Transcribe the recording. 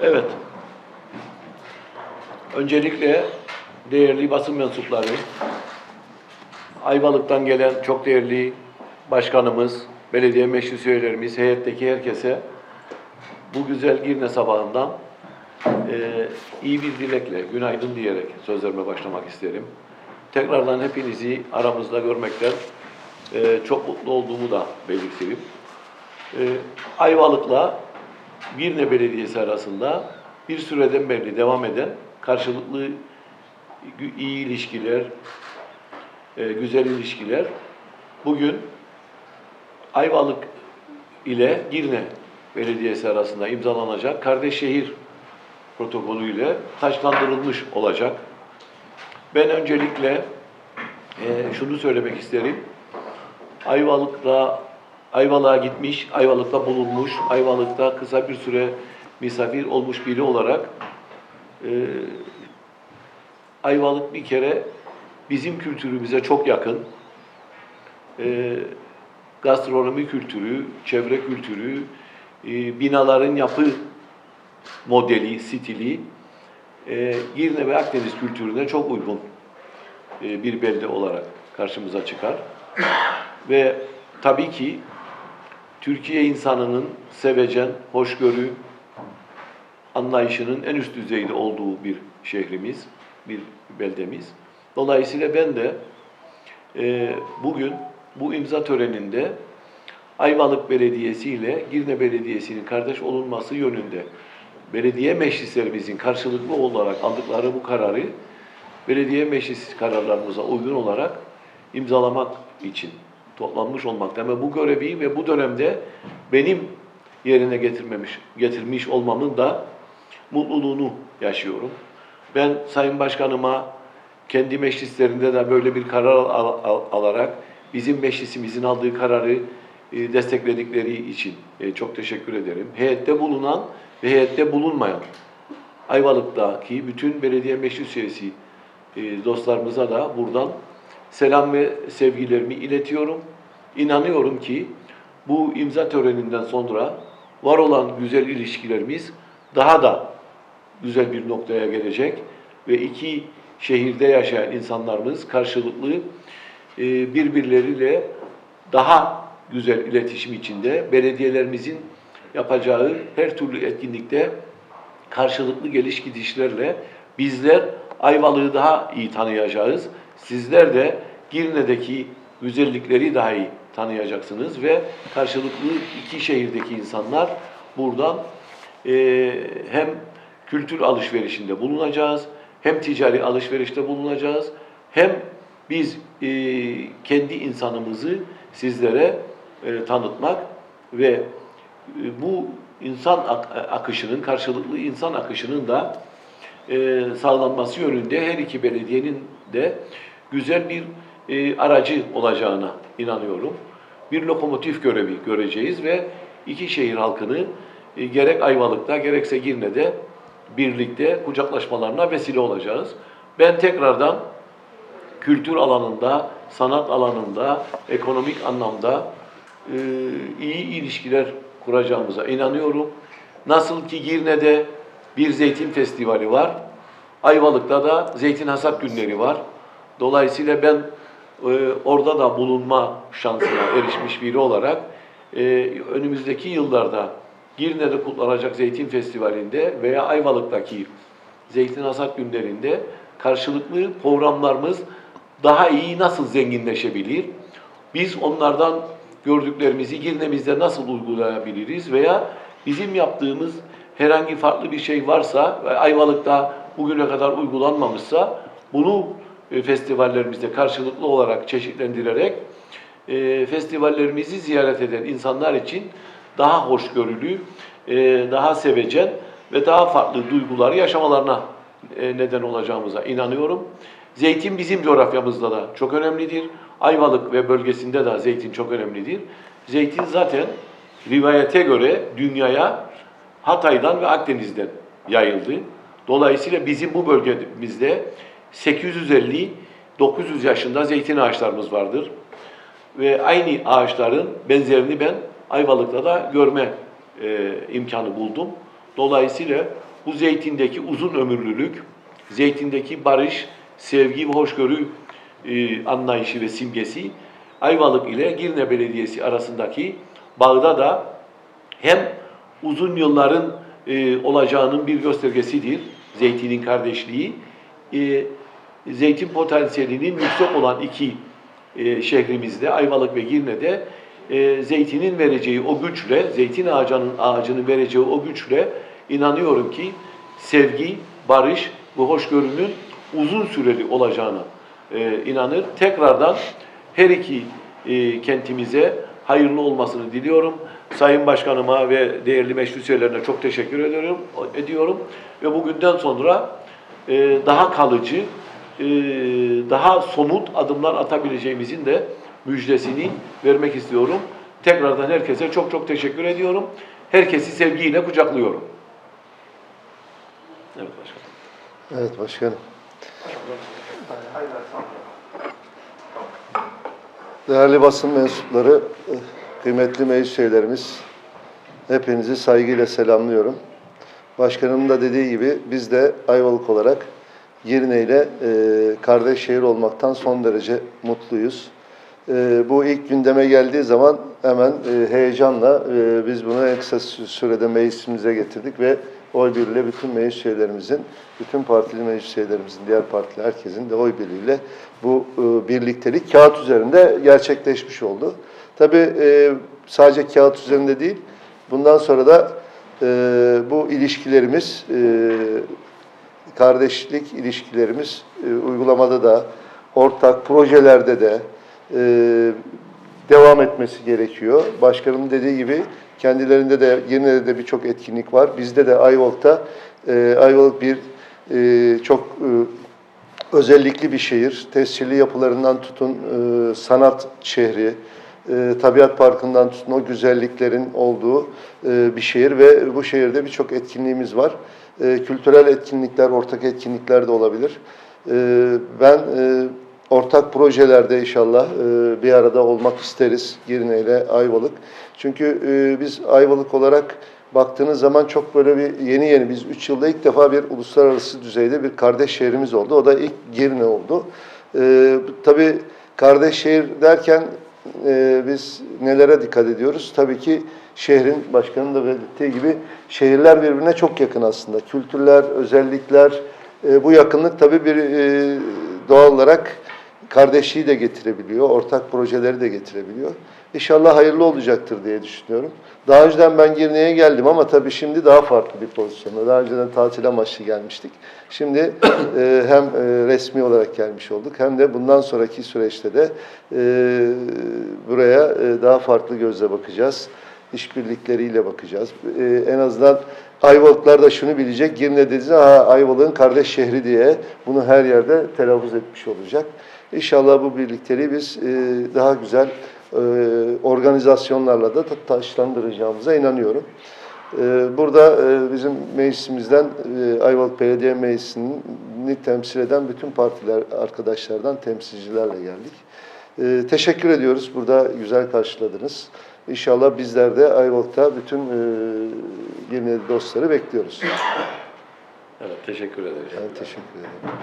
Evet. Öncelikle değerli basın mensupları, Ayvalık'tan gelen çok değerli başkanımız, belediye meclis üyelerimiz, heyetteki herkese bu güzel Girne sabahından eee, iyi bir dilekle, günaydın diyerek sözlerime başlamak isterim. Tekrardan hepinizi aramızda görmekten eee, çok mutlu olduğumu da belirteyim. Eee, Ayvalık'la Girne Belediyesi arasında bir süreden beri devam eden karşılıklı iyi ilişkiler, e, güzel ilişkiler bugün Ayvalık ile Girne Belediyesi arasında imzalanacak kardeş şehir protokolüyle taçlandırılmış olacak. Ben öncelikle e, şunu söylemek isterim. Ayvalık'la Ayvalık'a gitmiş, Ayvalık'ta bulunmuş, Ayvalık'ta kısa bir süre misafir olmuş biri olarak e, Ayvalık bir kere bizim kültürümüze çok yakın. E, gastronomi kültürü, çevre kültürü, e, binaların yapı modeli, stili e, Girne ve Akdeniz kültürüne çok uygun e, bir belde olarak karşımıza çıkar. Ve tabii ki Türkiye insanının sevecen, hoşgörü, anlayışının en üst düzeyde olduğu bir şehrimiz, bir beldemiz. Dolayısıyla ben de e, bugün bu imza töreninde Ayvalık Belediyesi ile Girne Belediyesi'nin kardeş olunması yönünde belediye meclislerimizin karşılıklı olarak aldıkları bu kararı belediye meclis kararlarımıza uygun olarak imzalamak için toplanmış olmakta. Ama bu görevi ve bu dönemde benim yerine getirmemiş, getirmiş olmamın da mutluluğunu yaşıyorum. Ben Sayın Başkanıma kendi meclislerinde de böyle bir karar al- al- alarak bizim meclisimizin aldığı kararı e, destekledikleri için e, çok teşekkür ederim. Heyette bulunan ve heyette bulunmayan Ayvalık'taki bütün belediye meclis üyesi e, dostlarımıza da buradan selam ve sevgilerimi iletiyorum. İnanıyorum ki bu imza töreninden sonra var olan güzel ilişkilerimiz daha da güzel bir noktaya gelecek ve iki şehirde yaşayan insanlarımız karşılıklı e, birbirleriyle daha güzel iletişim içinde belediyelerimizin yapacağı her türlü etkinlikte karşılıklı geliş gidişlerle bizler Ayvalık'ı daha iyi tanıyacağız. Sizler de Girne'deki güzellikleri daha iyi tanıyacaksınız ve karşılıklı iki şehirdeki insanlar buradan eee, hem kültür alışverişinde bulunacağız, hem ticari alışverişte bulunacağız, hem biz eee, kendi insanımızı sizlere eee, tanıtmak ve e, bu insan ak- akışının, karşılıklı insan akışının da e, sağlanması yönünde her iki belediyenin de güzel bir e, aracı olacağına inanıyorum. Bir lokomotif görevi göreceğiz ve iki şehir halkını e, gerek Ayvalık'ta gerekse Girne'de birlikte kucaklaşmalarına vesile olacağız. Ben tekrardan kültür alanında, sanat alanında, ekonomik anlamda iyi ilişkiler kuracağımıza inanıyorum. Nasıl ki Girne'de bir zeytin festivali var, Ayvalık'ta da zeytin hasat günleri var. Dolayısıyla ben e, orada da bulunma şansına erişmiş biri olarak e, önümüzdeki yıllarda Girne'de kutlanacak zeytin festivalinde veya Ayvalık'taki zeytin hasat günlerinde karşılıklı programlarımız daha iyi nasıl zenginleşebilir? Biz onlardan gördüklerimizi Girne'mizde nasıl uygulayabiliriz veya bizim yaptığımız herhangi farklı bir şey varsa ve Ayvalık'ta bugüne kadar uygulanmamışsa bunu e, festivallerimizde karşılıklı olarak çeşitlendirerek e, festivallerimizi ziyaret eden insanlar için daha hoşgörülü, e, daha sevecen ve daha farklı duyguları yaşamalarına e, neden olacağımıza inanıyorum. Zeytin bizim coğrafyamızda da çok önemlidir. Ayvalık ve bölgesinde de zeytin çok önemlidir. Zeytin zaten rivayete göre dünyaya Hatay'dan ve Akdeniz'den yayıldı. Dolayısıyla bizim bu bölgemizde 850-900 yaşında zeytin ağaçlarımız vardır. Ve aynı ağaçların benzerini ben Ayvalık'ta da görme e, imkanı buldum. Dolayısıyla bu zeytindeki uzun ömürlülük, zeytindeki barış, sevgi ve hoşgörü e, anlayışı ve simgesi Ayvalık ile Girne Belediyesi arasındaki bağda da hem uzun yılların e, olacağının bir göstergesidir. Zeytinin kardeşliği. E, zeytin potansiyelinin yüksek olan iki e, şehrimizde, Ayvalık ve Girne'de e, zeytinin vereceği o güçle, zeytin ağacının ağacının vereceği o güçle inanıyorum ki sevgi, barış ve hoşgörünün uzun süreli olacağına e, inanır. Tekrardan her iki e, kentimize hayırlı olmasını diliyorum. Sayın Başkanıma ve değerli meclis üyelerine çok teşekkür ediyorum. ediyorum. Ve bugünden sonra e, daha kalıcı, e, daha somut adımlar atabileceğimizin de müjdesini vermek istiyorum. Tekrardan herkese çok çok teşekkür ediyorum. Herkesi sevgiyle kucaklıyorum. Evet başkanım. Evet başkanım. Değerli basın mensupları, kıymetli meclis üyelerimiz, hepinizi saygıyla selamlıyorum. Başkanımın da dediği gibi biz de Ayvalık olarak Girne ile e, kardeş şehir olmaktan son derece mutluyuz. E, bu ilk gündeme geldiği zaman hemen e, heyecanla e, biz bunu en kısa sü- sürede meclisimize getirdik ve oy birliğiyle bütün meclis üyelerimizin, bütün partili meclis üyelerimizin, diğer partili herkesin de oy birliğiyle bu e, birliktelik kağıt üzerinde gerçekleşmiş oldu. Tabii e, sadece kağıt üzerinde değil, bundan sonra da e, bu ilişkilerimiz, e, kardeşlik ilişkilerimiz e, uygulamada da, ortak projelerde de e, devam etmesi gerekiyor. Başkanım dediği gibi kendilerinde de yine de birçok etkinlik var. Bizde de Ayvalık'ta e, Ayvalık bir e, çok e, özellikli bir şehir. Tescilli yapılarından tutun e, sanat şehri, e, tabiat parkından tutun o güzelliklerin olduğu e, bir şehir ve bu şehirde birçok etkinliğimiz var. E, kültürel etkinlikler, ortak etkinlikler de olabilir. E, ben e, ortak projelerde inşallah e, bir arada olmak isteriz Girne ile Ayvalık. Çünkü e, biz Ayvalık olarak baktığınız zaman çok böyle bir yeni yeni biz 3 yılda ilk defa bir uluslararası düzeyde bir kardeş şehrimiz oldu. O da ilk Girne oldu. E, tabii kardeş şehir derken e, biz nelere dikkat ediyoruz? Tabii ki şehrin başkanın da belirttiği gibi şehirler birbirine çok yakın aslında. Kültürler, özellikler e, bu yakınlık tabii bir e, doğal olarak kardeşliği de getirebiliyor, ortak projeleri de getirebiliyor. İnşallah hayırlı olacaktır diye düşünüyorum. Daha önceden ben Girne'ye geldim ama tabii şimdi daha farklı bir pozisyonda. Daha önceden tatil amaçlı gelmiştik. Şimdi e, hem e, resmi olarak gelmiş olduk hem de bundan sonraki süreçte de e, buraya e, daha farklı gözle bakacağız. İşbirlikleriyle bakacağız. E, en azından Ayvalıklar da şunu bilecek, Girne dediğiniz ha Ayvalık'ın kardeş şehri diye bunu her yerde telaffuz etmiş olacak. İnşallah bu birlikteliği biz e, daha güzel e, organizasyonlarla da ta- taşlandıracağımıza inanıyorum. E, burada e, bizim meclisimizden e, Ayvalık Belediye Meclisi'ni temsil eden bütün partiler arkadaşlardan temsilcilerle geldik. E, teşekkür ediyoruz. Burada güzel karşıladınız. İnşallah bizler de Ayvalık'ta bütün e, yeni dostları bekliyoruz. Evet teşekkür ederiz. Ben teşekkür ederim.